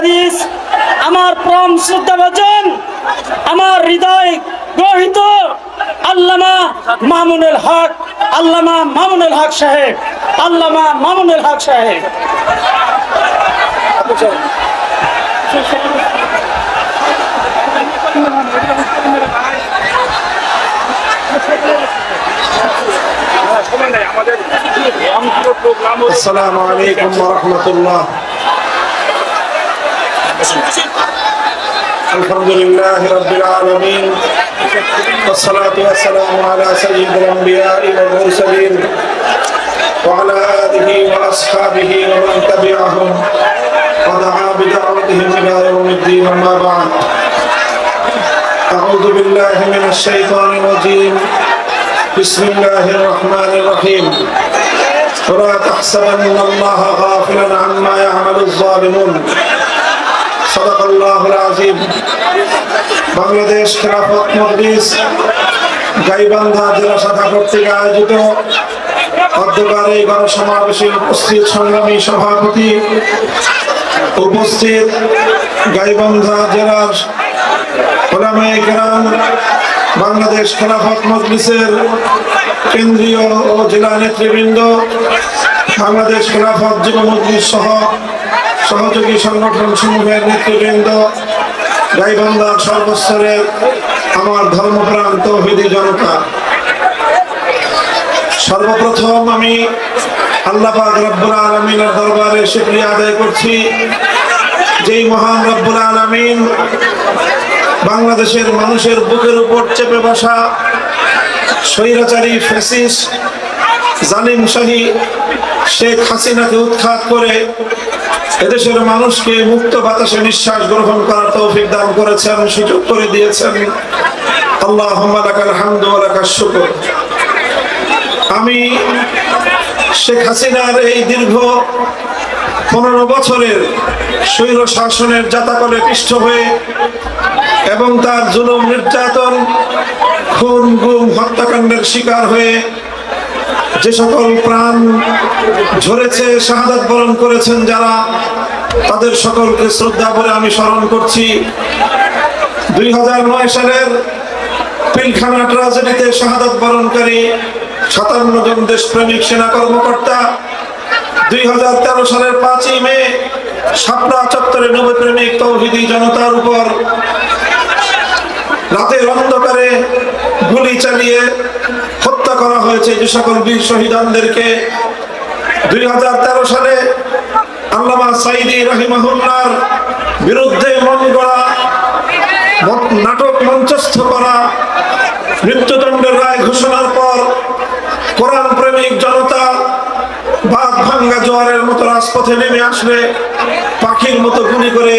হাদিস, আমার প্রম শ্রদ্ধা বচন, আমার হৃদয় গ্রহিত আল্লামা মামুনুল হক, আল্লামা মামুনুল হক সাহেব, আল্লামা মামুনুল হক সাহেব। আসসালামু আলাইকুম ওয়া রাহমাতুল্লাহ। الحمد لله رب العالمين. والصلاة والسلام على سيد الأنبياء والمرسلين وعلى آله وأصحابه ومن تبعهم ودعا بدعوتهم إلى يوم الدين أما بعد. أعوذ بالله من الشيطان الرجيم. بسم الله الرحمن الرحيم. ولا تحسبن الله غافلا عما يعمل الظالمون. বাংলাদেশ খেলাফত মজলিস, গাইবান্ধা জেলা শাখা কর্তৃক আয়োজিত অধ্যকার এই গণসমাবেশে উপস্থিত সংগ্রামী সভাপতি উপস্থিত গাইবান্ধা জেলার গ্রাম বাংলাদেশ খেলাফত মজলিসের কেন্দ্রীয় ও জেলা নেতৃবৃন্দ, বাংলাদেশ খেলাফত যুব মজলিস সহ সহযোগী সংগঠন সমূহের নেতৃবৃন্দ গাইবান্ধার সর্বস্তরের আমার ধর্মপ্রাণ তৌহিদি জনতা। সর্বপ্রথম আমি আল্লাহ রব্বুল আলমিনের দরবারে শুক্রিয়া আদায় করছি যেই মহান রব্বুল আলমিন বাংলাদেশের মানুষের বুকের উপর চেপে বসা স্বৈরাচারী ফ্যাসিস জালিম শাহী শেখ হাসিনাকে উৎখাত করে এদেশের মানুষকে মুক্ত বাতাসে নিঃশ্বাস গ্রহণ করার তৌফিক দান করেছেন, সুযোগ করে দিয়েছেন। আল্লাহ আমি শেখ হাসিনার এই দীর্ঘ পনেরো বছরের স্বৈর শাসনের জাতাকলে পৃষ্ঠ হয়ে এবং তার জুলুম নির্যাতন, খুন, গুম, হত্যাকাণ্ডের শিকার হয়ে যে সকল প্রাণ ঝরেছে, শাহাদাত বরণ করেছেন যারা, তাদের সকলকে শ্রদ্ধা করে আমি স্মরণ করছি। দুই হাজার নয় সালের পিলখানা ট্রাজেডিতে শাহাদাত বরণকারী সাতান্ন জন দেশপ্রেমিক সেনা কর্মকর্তা, দুই হাজার তেরো সালের পাঁচই মে শাপলা চত্বরে নবপ্রেমিক তৌহিদি জনতার উপর রাতের অন্ধকারে চালিয়ে হত্যা করা হয়েছে যে সকল বীর শহীদানদেরকে। দুই হাজার তেরো সালে আল্লামা সাইদি রহিমাহুল্লার বিরুদ্ধে মন গড়া নাটক মঞ্চস্থ করা মৃত্যুদণ্ডের রায় ঘোষণার পর কোরআন প্রেমিক জনতা বাঘ ভাঙ্গা জোয়ারের মতো রাজপথে নেমে আসলে পাখির মতো গুলি করে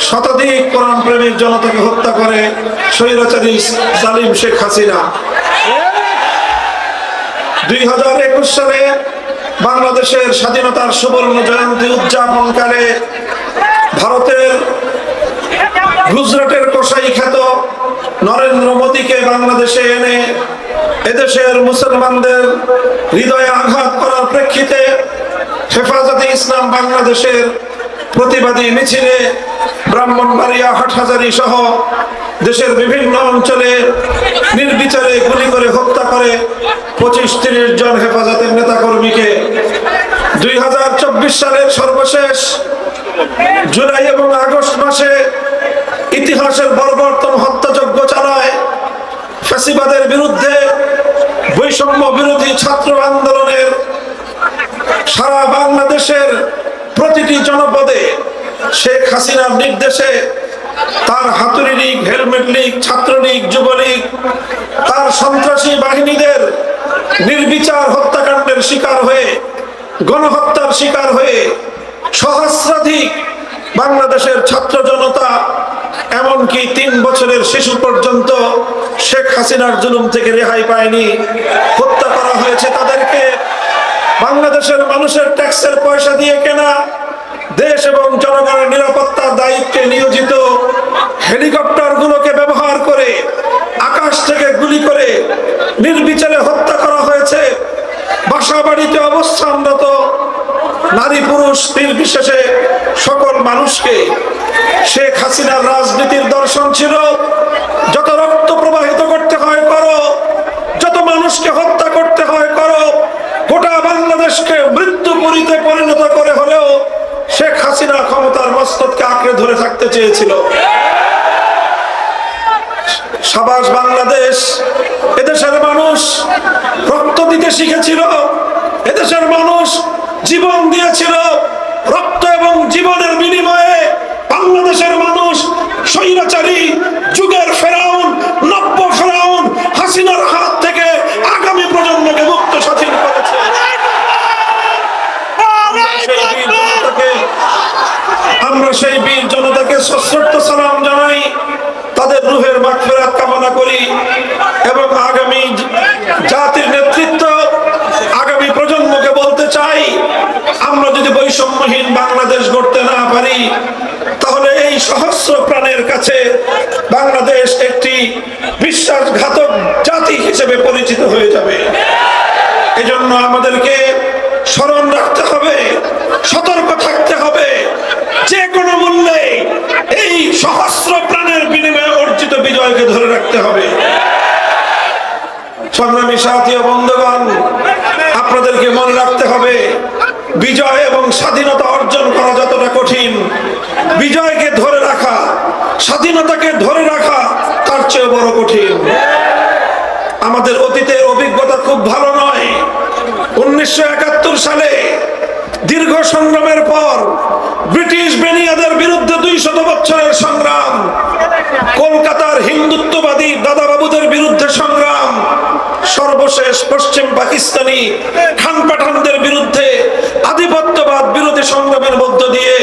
শতাধিক কোরআন প্রেমিক জনতাকে হত্যা করে স্বৈরাচারী জালিম শেখ হাসিনা। দুই হাজার একুশ সালে বাংলাদেশের স্বাধীনতার সুবর্ণ জয়ন্তী উদযাপনকালে ভারতের গুজরাটের কসাই খ্যাত নরেন্দ্র মোদীকে বাংলাদেশে এনে এদেশের মুসলমানদের হৃদয়ে আঘাত করার প্রেক্ষিতে হেফাজতে ইসলাম বাংলাদেশের প্রতিবাদী মিছিলে ব্রাহ্মণবাড়িয়া, হাটহাজারি সহ দেশের বিভিন্ন অঞ্চলে নির্বিচারে গুলি করে হত্যা করে পঁচিশ তিরিশ জন হেফাজতের নেতাকর্মীকে। দুই হাজার চব্বিশ সালের সর্বশেষ জুলাই এবং আগস্ট মাসে ইতিহাসের বর্বরতম হত্যাযজ্ঞ চালায় ফ্যাসিবাদের বিরুদ্ধে বৈষম্য বিরোধী ছাত্র আন্দোলনের সারা বাংলাদেশের প্রতিটি জনপদে শেখ হাসিনার নির্দেশে তার হাতুড়ি লীগ, হেলমেট লীগ ছাত্রলীগ যুবলীগ তার সন্ত্রাসী বাহিনীদের নির্বিচার হত্যাকাণ্ডের শিকার হয়ে, গণহত্যার শিকার হয়ে সহস্রাধিক বাংলাদেশের ছাত্র জনতা, এমনকি তিন বছরের শিশু পর্যন্ত শেখ হাসিনার জুলুম থেকে রেহাই পায়নি। হত্যা করা হয়েছে তাদেরকে। বাংলাদেশের মানুষের ট্যাক্সের পয়সা দিয়ে কেনা দেশ এবং জনগণের নিরাপত্তার দায়িত্বে নিয়োজিত হেলিকপ্টার গুলোকে ব্যবহার করে আকাশ থেকে গুলি করে নির্বিচারে হত্যা করা হয়েছে। বাসা বাড়িতে অবস্থানরত নারী পুরুষ নির্বিশেষে সকল মানুষকে শেখ হাসিনার রাজনীতির দর্শন ছিল যত রক্ত প্রবাহিত করতে হয় করো যত মানুষকে হত্যা করতে হয় করো গোটা বাংলাদেশকে মৃত্যুপুরীতে পরিণত করে হলেও শেখ হাসিনা ক্ষমতার মস্তককে আঁকড়ে ধরে থাকতে চেয়েছিল। সাবাস বাংলাদেশ, এদেশের মানুষ রক্ত দিতে শিখেছিল। এদেশের মানুষ জীবন দিয়েছিল। রক্ত এবং জীবনের বিনিময়ে বাংলাদেশের মানুষ স্বৈরাচারী যুগের ফেরাউন সেই বীর জনতাকে সশ্রদ্ধ সালাম জানাই, তাদের রুহের মাগফিরাত কামনা করি এবং আগামী জাতির নেতৃত্ব আগামী প্রজন্মকে বলতে চাই, আমরা যদি বৈষম্যহীন বাংলাদেশ গড়তে না পারি, তাহলে এই সহস্র প্রাণের কাছে বাংলাদেশ একটি বিশ্বাসঘাতক জাতি হিসেবে পরিচিত হয়ে যাবে। এজন্য আমাদেরকে স্মরণ রাখতে হবে, সতর্ক থাকতে হবে যে কোনো মূল্যে এই সহস্র প্রাণের বিনিময়ে অর্জিত বিজয়কে ধরে রাখতে হবে। সংগ্রামী সাথী বন্ধুগণ, আপনাদেরকে মনে রাখতে হবে, বিজয় এবং স্বাধীনতা অর্জন করা যতটা কঠিন, বিজয়কে ধরে রাখা, স্বাধীনতাকে ধরে রাখা তার চেয়ে বড় কঠিন। আমাদের অতীতের অভিজ্ঞতা খুব ভালো নয়। উনিশশো সালে দীর্ঘ সংগ্রামের পর ব্রিটিশ বেনিয়াদের বিরুদ্ধে দুই শত বছরের সংগ্রাম, কলকাতার হিন্দুত্ববাদী দাদাবাবুদের বিরুদ্ধে সংগ্রাম, সর্বশেষ পশ্চিম পাকিস্তানি খান পাঠানদের বিরুদ্ধে আধিপত্যবাদ বিরোধী সংগ্রামের মধ্য দিয়ে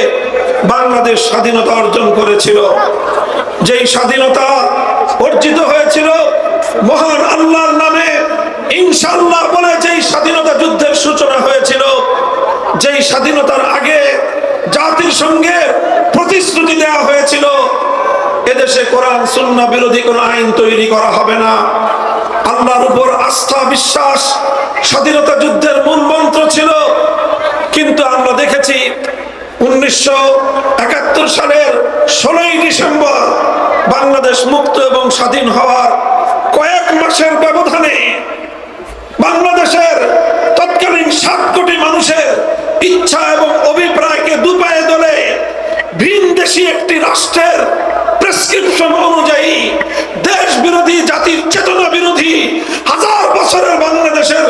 বাংলাদেশ স্বাধীনতা অর্জন করেছিল। যেই স্বাধীনতা অর্জিত হয়েছিল, মহান আল্লাহর নামে ইনশাল্লাহ বলে যেই স্বাধীনতা যুদ্ধের সূচনা হয়েছিল যেই স্বাধীনতার আগে জাতির সঙ্গে প্রতিশ্রুতি দেওয়া হয়েছিল, এদেশে কোরআন, সুন্না বিরোধী কোন আইন তৈরি করা হবে না। আল্লাহর উপর আস্থা, বিশ্বাস, স্বাধীনতা যুদ্ধের মূল মন্ত্র ছিল। কিন্তু আমরা দেখেছি উনিশশো একাত্তর সালের ষোলোই ডিসেম্বর বাংলাদেশ মুক্ত এবং স্বাধীন হওয়ার কয়েক মাসের ব্যবধানে বাংলাদেশের তৎকালীন সাত কোটি মানুষের ইচ্ছা এবং অভিপ্রায়কে দুপায়ে দলে ভিন দেশি একটি রাষ্ট্রের প্রেসক্রিপশন অনুযায়ী দেশ বিরোধী জাতির চেতনা বিরোধী, হাজার বছরের বাংলাদেশের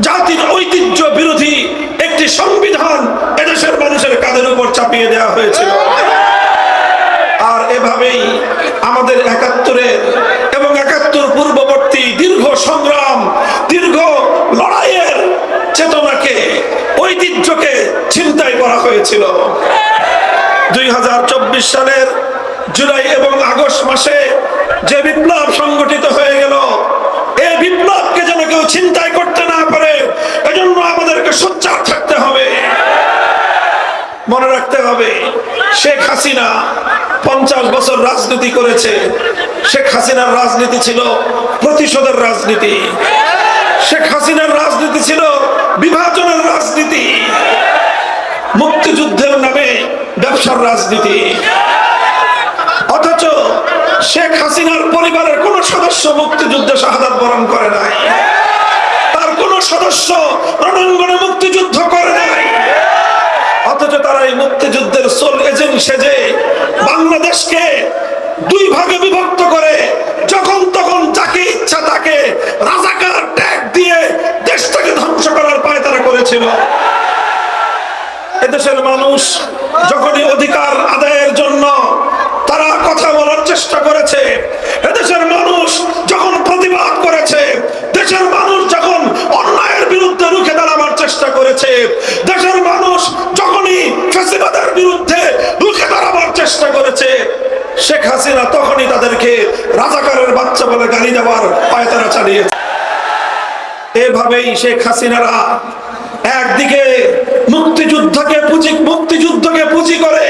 জাতির ঐতিহ্য বিরোধী একটি সংবিধান এদেশের মানুষের কাঁধের উপর চাপিয়ে দেওয়া হয়েছিল আর এভাবেই আমাদের একাত্তরের এবং একাত্তর পূর্ববর্তী দীর্ঘ সংগ্রাম দীর্ঘ লড়াইয়ের চেতনাকে ঐতিহ্যকে ছিনতাই করা হয়েছিল। দুই হাজার চব্বিশ সালের জুলাই এবং আগস্ট মাসে যে বিপ্লব সংগঠিত হয়ে গেল এই বিপ্লবকে যেন কেউ ছিনতাই করতে না পারে, এজন্য আমাদেরকে সোচ্চার থাকতে হবে। মনে রাখতে হবে, শেখ হাসিনা পঞ্চাশ বছর রাজনীতি করেছে। শেখ হাসিনার রাজনীতি ছিল প্রতিশোধের রাজনীতি। শেখ হাসিনার রাজনীতি ছিল বিভাজনের রাজনীতি। মুক্তিযুদ্ধের নামে ব্যবসার রাজনীতি। অথচ শেখ হাসিনার পরিবারের কোন সদস্য মুক্তিযুদ্ধে শাহাদাত বরণ করে নাই। তার কোন সদস্য রণাঙ্গনে মুক্তিযুদ্ধ করে নাই। অথচ তারা এই মুক্তিযুদ্ধের সোল এজেন্ট সেজে বাংলাদেশকে দুই ভাগে বিভক্ত করে যখন তখন যাকে ইচ্ছা তাকে রাজাকার ট্যাগ দিয়ে দেশটাকে ধ্বংস করার পায় তারা করেছিল। এদেশের মানুষ যখনই অধিকার আদায়ের জন্য তারা কথা বলার চেষ্টা করেছে এদেশের মানুষ যখন প্রতিবাদ করেছে, দেশের মানুষ যখন অন্যায়ের বিরুদ্ধে রুখে দাঁড়াবার চেষ্টা করেছে, দেশের মানুষ যখনই ফেসিবাদের বিরুদ্ধে রুখে দাঁড়াবার চেষ্টা করেছে, শেখ হাসিনা তখনই তাদেরকে রাজাকারের বাচ্চা বলে গালি দেওয়ার পায়তারা চালিয়েছে। এভাবেই শেখ হাসিনারা একদিকে মুক্তিযুদ্ধকে পুঁজি মুক্তিযুদ্ধকে পুঁজি করে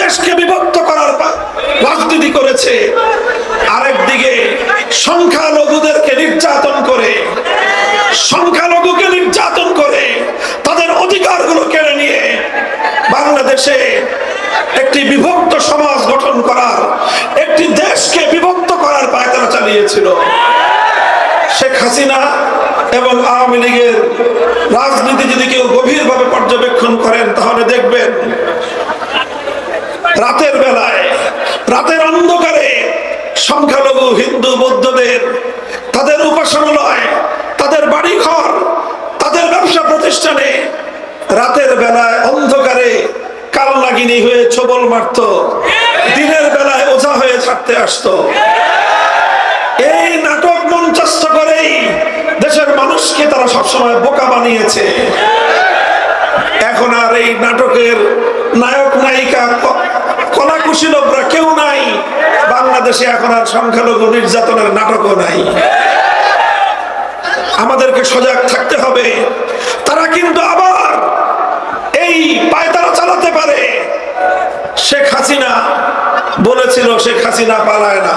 দেশকে বিভক্ত করার রাজনীতি করেছে। আরেকদিকে সংখ্যালঘুদেরকে নির্যাতন করে, সংখ্যালঘুকে নির্যাতন করে তাদের অধিকারগুলো কেড়ে নিয়ে বাংলাদেশে একটি বিভক্ত সমাজ গঠন করার, একটি দেশকে বিভক্ত করার পায়তারা চালিয়েছিল। শেখ হাসিনা এবং আওয়ামী লীগের রাজনীতি যদি কেউ গভীরভাবে পর্যবেক্ষণ করেন, তাহলে দেখবেন রাতের বেলায়, রাতের অন্ধকারে সংখ্যালঘু, হিন্দু, বৌদ্ধদের, তাদের উপাসনালয়, তাদের বাড়িঘর, তাদের ব্যবসা প্রতিষ্ঠানে রাতের বেলায় অন্ধকারে কাল নাগিনী হয়ে ছবল মারত, দিনের বেলায় ওঝা হয়ে থাকতে আসতো। এই নাটক মঞ্চস্থ করেই দেশের মানুষকে তারা সবসময় বোকা বানিয়েছে। এখন আর এই নাটকের নায়ক, নায়িকা কলা কুশীলভরা কেউ নাই। বাংলাদেশে এখন আর সংখ্যালঘু নির্যাতনের নাটকও নাই। আমাদেরকে সজাগ থাকতে হবে। তারা কিন্তু আবার এই পায়তারা চালাতে পারে। শেখ হাসিনা বলেছিল, শেখ হাসিনা পালায় না।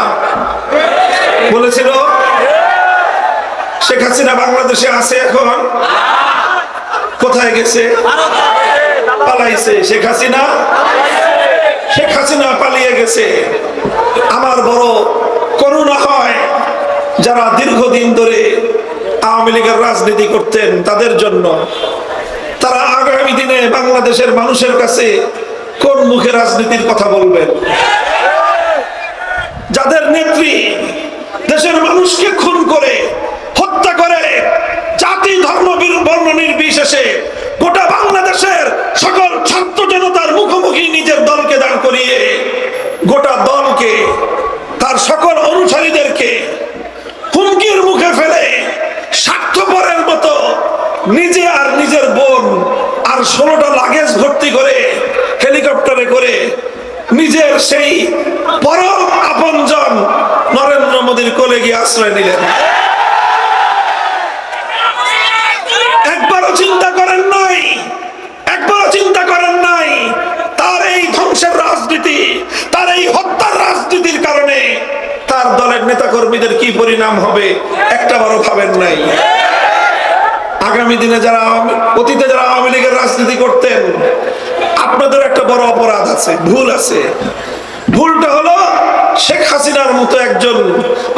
বলেছিল শেখ হাসিনা বাংলাদেশে আছে এখন? কোথায় গেছে? পালাইছে। শেখ হাসিনা? শেখ হাসিনা পালিয়ে গেছে। আমার বড় করুণা হয় যারা দীর্ঘদিন ধরে আওয়ামী লীগের রাজনীতি করতেন তাদের জন্য। তারা আগামী দিনে বাংলাদেশের মানুষের কাছে কোন মুখে রাজনীতির কথা বলবেন? যাদের নেত্রী দেশের মানুষকে খুন করে হত্যা করে জাতি ধর্ম বীর- বর্ণ নির্বিশেষে গোটা বাংলাদেশের সকল ছাত্র জনতার মুখোমুখি নিজের দলকে দাঁড় করিয়ে গোটা দলকে, তার সকল অনুসারীদেরকে হুমকির মুখে ফেলে স্বার্থপরের মতো নিজে আর নিজের বোন আর ষোলোটা লাগেজ ভর্তি করে হেলিকপ্টারে করে নিজের সেই পরম আপনজন নরেন্দ্র মোদীর কোলে গিয়ে আশ্রয় নিলেন একবারও চিন্তা করেন নাই একবারও চিন্তা করেন নাই তার এই ধ্বংসের রাজনীতি তার এই রাজনীতির কারণে তার দলের নেতাকর্মীদের কি পরিণাম হবে একটা বারও ভাবেন নাই। আগামী দিনে যারা অতীতে যারা আওয়ামী লীগের রাজনীতি করতেন আপনাদের একটা বড় অপরাধ আছে ভুল আছে। ভুলটা হলো শেখ হাসিনার মতো একজন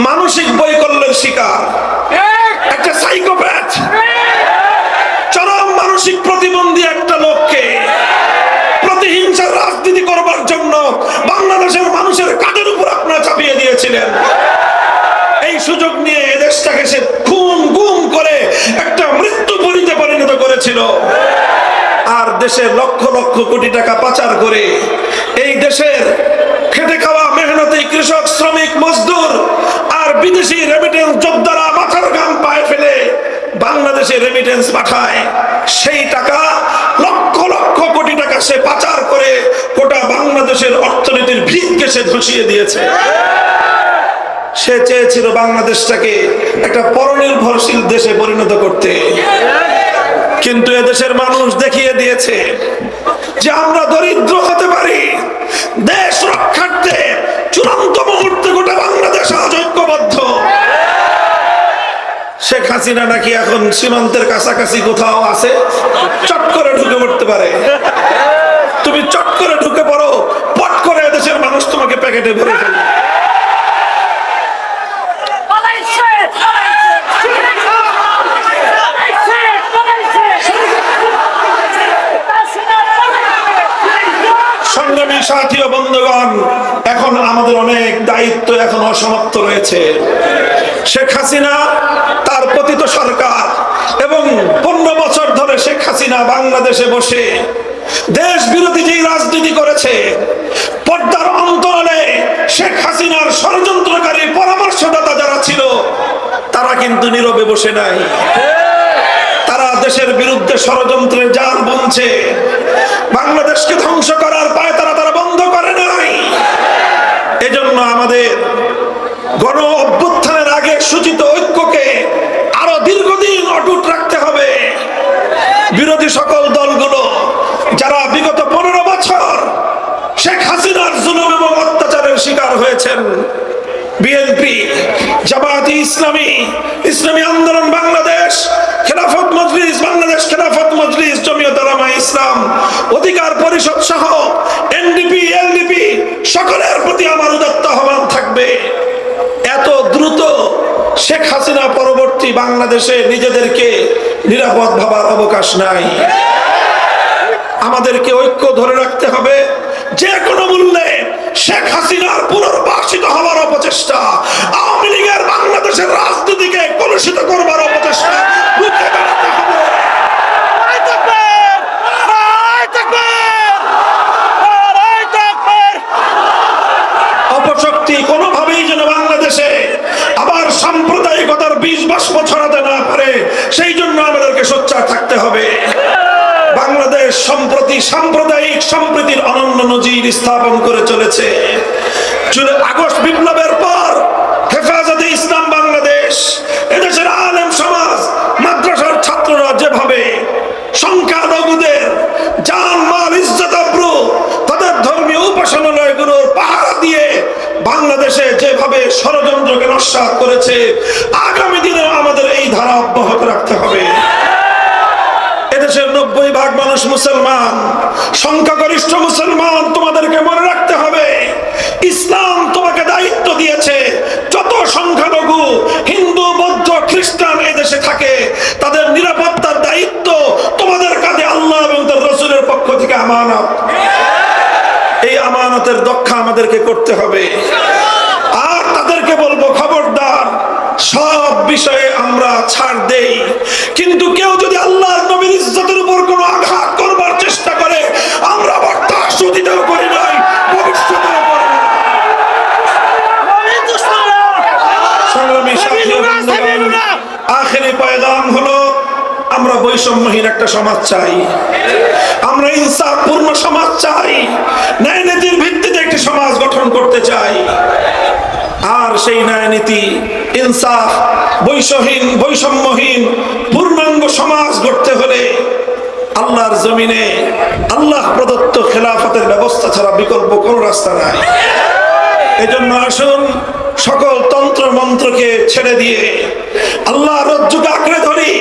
মানসিক বৈকল্যের শিকার একটা সাইকোপ্যাথ চরম মানসিক প্রতিবন্ধী করেছিল আর দেশের লক্ষ লক্ষ কোটি টাকা পাচার করে এই দেশের খেটে খাওয়া মেহনতি কৃষক, শ্রমিক, মজদুর আর বিদেশি রেমিটেন্স যোদ্ধারা মাথার ঘাম পায়ে ফেলে বাংলাদেশে রেমিটেন্স পাঠায়। সেই টাকা লক্ষ লক্ষ কোটি টাকা সে পাচার করে গোটা বাংলাদেশের অর্থনীতির ভিতকে সে ধসিয়ে দিয়েছে। সে চেয়েছিল বাংলাদেশটাকে একটা পরনির্ভরশীল দেশে পরিণত করতে। কিন্তু এদেশের মানুষ দেখিয়ে দিয়েছে যে আমরা দরিদ্র হতে পারি। দেশ রক্ষার্থে চূড়ান্ত মুহূর্তে গোটা বাংলাদেশ আজ ঐক্যবদ্ধ। শেখ হাসিনা নাকি এখন সীমান্তের কাছাকাছি কোথাও আছে? চট করে ঢুকে পড়তে পারে। তুমি চট করে ঢুকে পড়ো, পট করে এদেশের মানুষ তোমাকে প্যাকেটে ভরে ফেলবে পালাইছে পালাইছে পালাইছে হাসিনা পালাইছে সংগ্রামী সাথী ও বন্ধুগণ, এখন আমাদের অনেক দায়িত্ব এখন অসমাপ্ত রয়েছে। শেখ হাসিনা তার পতিত সরকার এবং পনেরো বছর ধরে শেখ হাসিনা বাংলাদেশে বসে দেশ বিরোধী যে রাজনীতি করেছে, পর্দার অন্তরালে শেখ হাসিনার ষড়যন্ত্রকারী পরামর্শদাতা যারা ছিল, তারা কিন্তু নীরবে বসে নাই। তারা দেশের বিরুদ্ধে ষড়যন্ত্রের জাল বুনছে। বাংলাদেশকে ধ্বংস করার পায় তারা তারা বন্ধ করে নাই এজন্য আমাদের গণ অভ্যুত্থানের আগে সূচিত ঐক্যকে আরও দীর্ঘদিন অটুট রাখতে হবে বিরোধী সকল দলগুলো যারা বিগত পনেরো বছর শেখ হাসিনার জুলুম এবং অত্যাচারের শিকার হয়েছেন বিএনপি জামায়াতি ইসলামী ইসলামী আন্দোলন বাংলাদেশ খেলাফত মজলিস বাংলাদেশ খেলাফত মজলিস জমিয়ত আলামা ইসলাম অধিকার পরিষদ সহ এনডিপি, এলডিপি সকলের প্রতি আমার উদাত্ত আহ্বান থাকবে। এত দ্রুত শেখ হাসিনা পরবর্তী বাংলাদেশে নিজেদেরকে নিরাপদ ভাবার অবকাশ নাই। আমাদেরকে ঐক্য ধরে রাখতে হবে। যে কোনো মূল্যে শেখ হাসিনার পুনর্বাসিত হওয়ার অপচেষ্টা, আওয়ামী লীগের বাংলাদেশের রাজনীতিকে কলুষিত করবার অপচেষ্টা হবে। অপশক্তি কোনোভাবেই যেন বাংলাদেশে আবার সাম্প্রদায়িকতার বীজ বাষ্প ছড়াতে না পারে, সেই জন্য আমাদেরকে সোচ্চার থাকতে হবে। বাংলাদেশ সম্প্রতি সাম্প্রদায়িক সম্প্রীতির অনন্য নজির স্থাপন করে চলেছে। আগস্ট বিপ্লবের পর বাংলাদেশে যেভাবে ষড়যন্ত্রকে নস্বাত করেছে, আগামী দিনে আমাদের এই ধারা অব্যাহত রাখতে হবে। এদেশের নব্বই ভাগ মানুষ মুসলমান, সংখ্যাগরিষ্ঠ মুসলমান তোমাদেরকে মনে রাখতে হবে, ইসলাম তোমাকে দায়িত্ব দিয়েছে, যত সংখ্যালঘু, হিন্দু, বৌদ্ধ, খ্রিস্টান এদেশে থাকে, তাদের নিরাপত্তার দায়িত্ব তোমাদের কাঁধে আল্লাহ এবং তার রসুলের পক্ষ থেকে আমানত। আমাদেরকে করতে হবে। আর তাদেরকে বলব খবরদার সব বিষয়ে আমরা ছাড় দেই। কিন্তু কেউ যদি আল্লাহ নবীর ইজ্জতের উপর কোনো আঘাত করবার চেষ্টা করে আমরা বরদাস্ত দিতেও করি নাই ভবিষ্যতেও! সংগ্রামী আখেরি পয়গাম হলো আমরা বৈষম্যহীন একটা সমাজ চাই। আমরা ইনসাফ পূর্ণ সমাজ চাই। ন্যায় নীতির গঠন করতে চাই। আর সেই ন্যায় নীতি, ইনসাফ, বৈষহীন, বৈষম্যহীন, পূর্ণাঙ্গ সমাজ গড়তে হলে আল্লাহর জমিনে আল্লাহ প্রদত্ত খেলাফতের ব্যবস্থা ছাড়া বিকল্প কোনো রাস্তা নাই। এজন্য আসুন, সকল তন্ত্র মন্ত্রকে ছেড়ে দিয়ে আল্লাহ রজ্জুকে আঁকড়ে ধরি।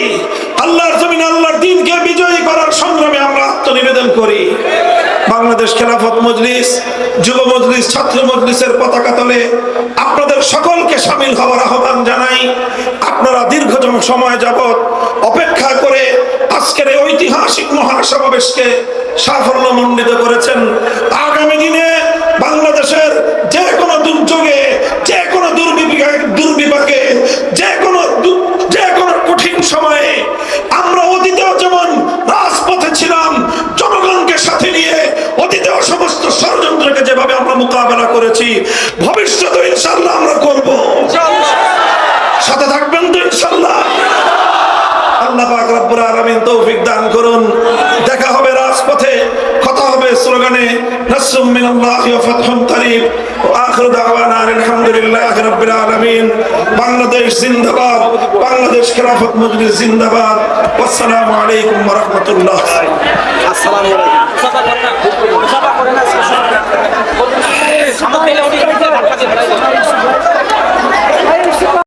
আল্লাহর জমিন আল্লাহর দিনকে বিজয়ী করার সংগ্রামে আমরা আত্মনিবেদন করি বাংলাদেশ খেলাফত মজলিস, যুব মজলিস, ছাত্র মজলিসের পতাকা তলে আপনাদের সকলকে সামিল হওয়ার আহ্বান জানাই। আপনারা দীর্ঘ সময় যাবৎ অপেক্ষা করে আজকের এই ঐতিহাসিক মহাসমাবেশকে সাফল্য মণ্ডিত করেছেন। আগামী দিনে বাংলাদেশের যে কোনো দুর্যোগে, যে কোনো দুর্বিপাকে দুর্বিপাকে অতীতেও সমস্ত ষড়যন্ত্রকে যেভাবে আমরা মোকাবেলা করেছি ভবিষ্যতে ইনশাল্লাহ আমরা করব। সাথে থাকবেন তো ইনশাল্লাহ আল্লাহ পাক রব্বুল আলামিন তৌফিক দান করুন। দেখা হবে রাজপথে কথা হবে স্লোগানে নাসরুম মিনাল্লাহি ওয়া ফাতহুন করিব ওয়া আখিরু দাওয়ানা আলহামদুলিল্লাহি রাব্বিল আলামিন। বাংলাদেশ জিন্দাবাদ বাংলাদেশ খেলাফত মজলিস জিন্দাবাদ। আসসালামু আলাইকুম ওয়া রাহমাতুল্লাহ। মুসাফা করে না করে না।